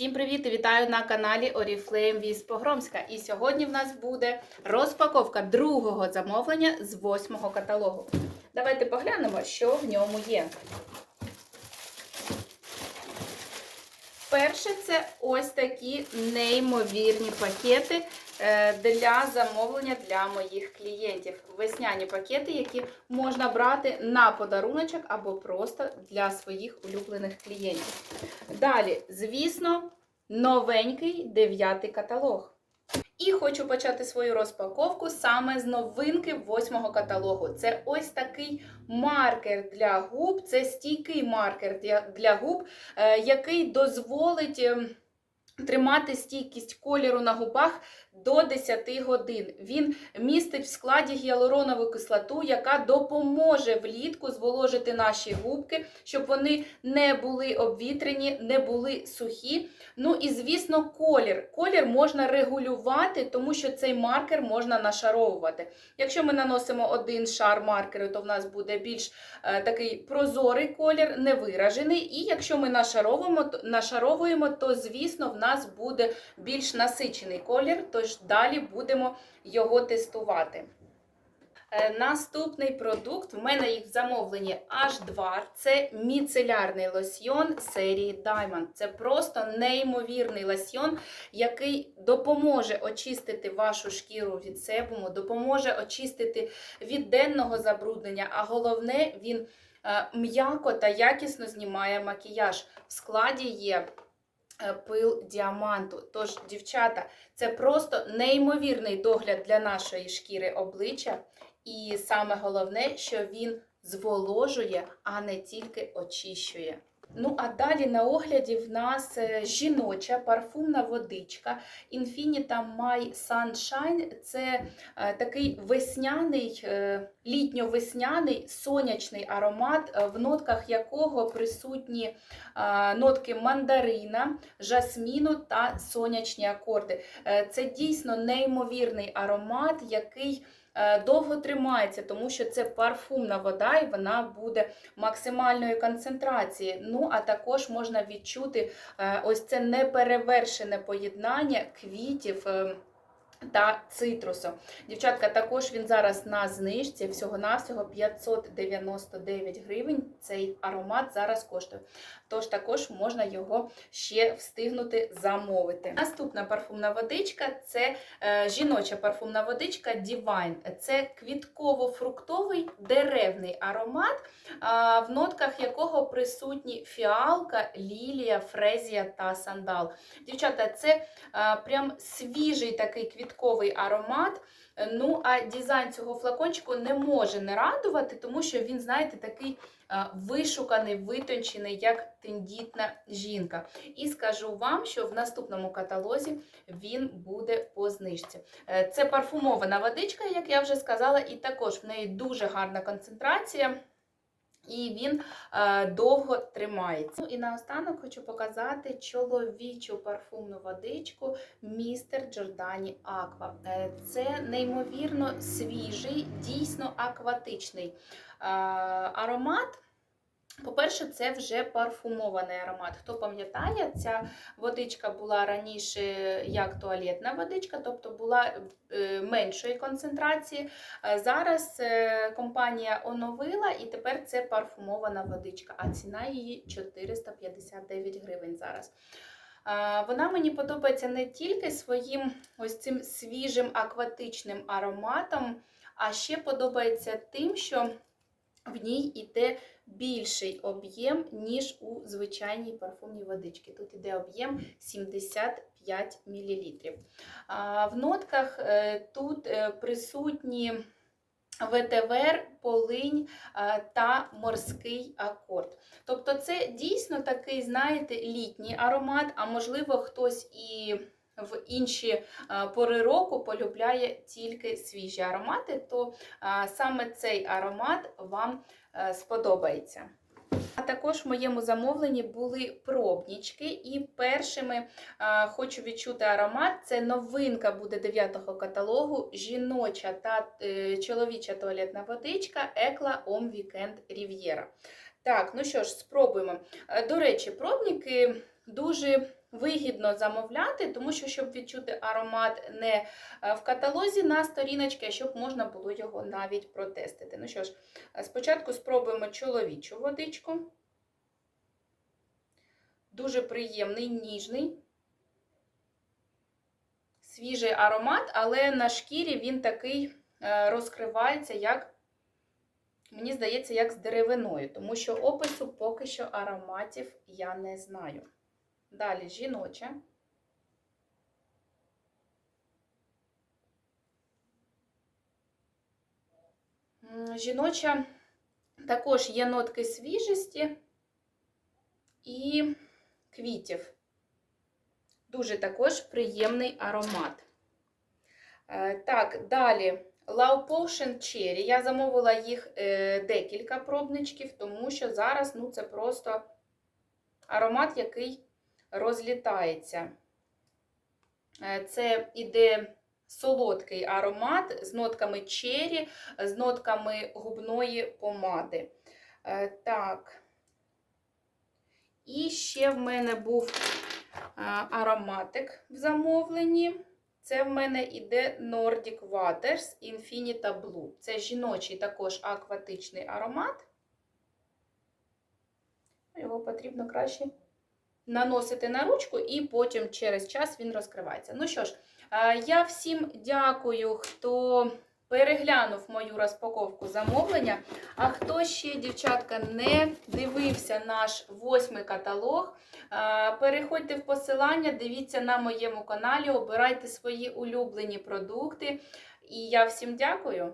Всім привіт вітаю на каналі Oriflame Віз Погромська. І сьогодні в нас буде розпаковка другого замовлення з восьмого каталогу. Давайте поглянемо, що в ньому є. Перше, це ось такі неймовірні пакети е, для замовлення для моїх клієнтів. Весняні пакети, які можна брати на подаруночок або просто для своїх улюблених клієнтів. Далі, звісно, новенький дев'ятий каталог. І хочу почати свою розпаковку саме з новинки восьмого каталогу. Це ось такий маркер для губ, це стійкий маркер для, губ, е, який дозволить е, тримати стійкість кольору на губах до 10 годин. Він містить в складі гіалуронову кислоту, яка допоможе влітку зволожити наші губки, щоб вони не були обвітрені, не були сухі. Ну і, звісно, колір. Колір можна регулювати, тому що цей маркер можна нашаровувати. Якщо ми наносимо один шар маркеру, то в нас буде більш е, такий прозорий колір, невиражений. І якщо ми нашаровуємо, нашаровуємо, то, звісно, в нас буде більш насичений колір, тож далі будемо його тестувати. Е, Наступний продукт, в мене їх в замовленні аж два. Це міцелярний лосьйон серії Diamond. Це просто неймовірний лосьйон, який допоможе очистити вашу шкіру від себуму, допоможе очистити від денного забруднення, а головне, він е, м'яко та якісно знімає макіяж. В складі є пил діаманту. Тож, дівчата, це просто неймовірний догляд для нашої шкіри обличчя. І саме головне, що він зволожує, а не тільки очищує. Ну, а далі на огляді в нас е, жіноча парфумна водичка Infinita My Sunshine. Це е, такий весняний, е, літньо-весняний сонячний аромат, в нотках якого присутні нотки мандарина, жасміну та сонячні акорди. Це дійсно неймовірний аромат, який довго тримається, тому що це парфумна вода, і вона буде максимальної концентрації. Ну, а також можна відчути е, ось це неперевершене поєднання квітів. е, Та цитрусу. Дівчатка, також він зараз на знижці, всього-навсього 599 гривень. Цей аромат зараз коштує. Тож також можна його ще встигнути замовити. Наступна парфумна водичка це е, жіноча парфумна водичка Divine. Це квітково-фруктовий деревний аромат, в нотках якого присутні фіалка, лілія, фрезія та сандал. Дівчата, це а, прям свіжий такий квітковий аромат. Ну, а дизайн цього флакончику не може не радувати, тому що він, знаєте, такий вишуканий, витончений, як тендітна жінка. І скажу вам, що в наступному каталозі він буде по знижці. Е, Це парфумована водичка, як я вже сказала, і також в неї дуже гарна концентрація. І він е, довго тримається. Ну і наостанок хочу показати чоловічу парфумну водичку містер Джордані Аква. Е, це неймовірно свіжий, дійсно акватичний е, аромат. По-перше, це вже парфумований аромат. Хто пам'ятає, ця водичка була раніше як туалетна водичка, тобто була е, меншої концентрації. Е, Зараз е, компанія оновила і тепер це парфумована водичка, а ціна її 459 гривень зараз. Е, Вона мені подобається не тільки своїм ось цим свіжим акватичним ароматом, а ще подобається тим, що в ній йде більший об'єм, ніж у звичайній парфумній водичці. Тут йде об'єм 75 мл. В нотках е, тут е, присутні ветивер, полинь та морський акорд. Тобто це дійсно такий, знаєте, літній аромат, а можливо, хтось і в інші е, пори року полюбляє тільки свіжі аромати, то е, саме цей аромат вам е, сподобається. А також в моєму замовленні були пробнічки, і першими е, хочу відчути аромат. Це новинка буде 9-го каталогу, жіноча та е, чоловіча туалетна водичка Екла Om Weekend Riviera. Так, ну що ж, спробуємо. До речі, пробники дуже вигідно замовляти, тому що, щоб відчути аромат не е, в каталозі на сторіночці, а щоб можна було його навіть протестити. Ну що ж, е, спочатку спробуємо чоловічу водичку. Дуже приємний, ніжний, свіжий аромат, але на шкірі він такий е, розкривається, як, мені здається, як з деревиною, тому що опису поки що ароматів я не знаю. Далі жіноча. Жіноча також є нотки свіжості і квітів. Дуже також приємний аромат. Е, Так, далі Love Potion Cherry. Я замовила їх е, декілька пробничків, тому що зараз ну, це просто аромат, який розлітається. Е, Це іде солодкий аромат з нотками чері, з нотками губної помади. Е, Так. І ще в мене був ароматик в замовленні. Це в мене іде Nordic Waters Infinita Blue. Це жіночий також акватичний аромат. Його потрібно краще наносити на ручку, і потім через час він розкривається. Ну що ж, я всім дякую, хто переглянув мою розпаковку замовлення. А хто ще, дівчатка, не дивився наш восьмий каталог, переходьте в посилання, дивіться на моєму каналі, обирайте свої улюблені продукти. І я всім дякую.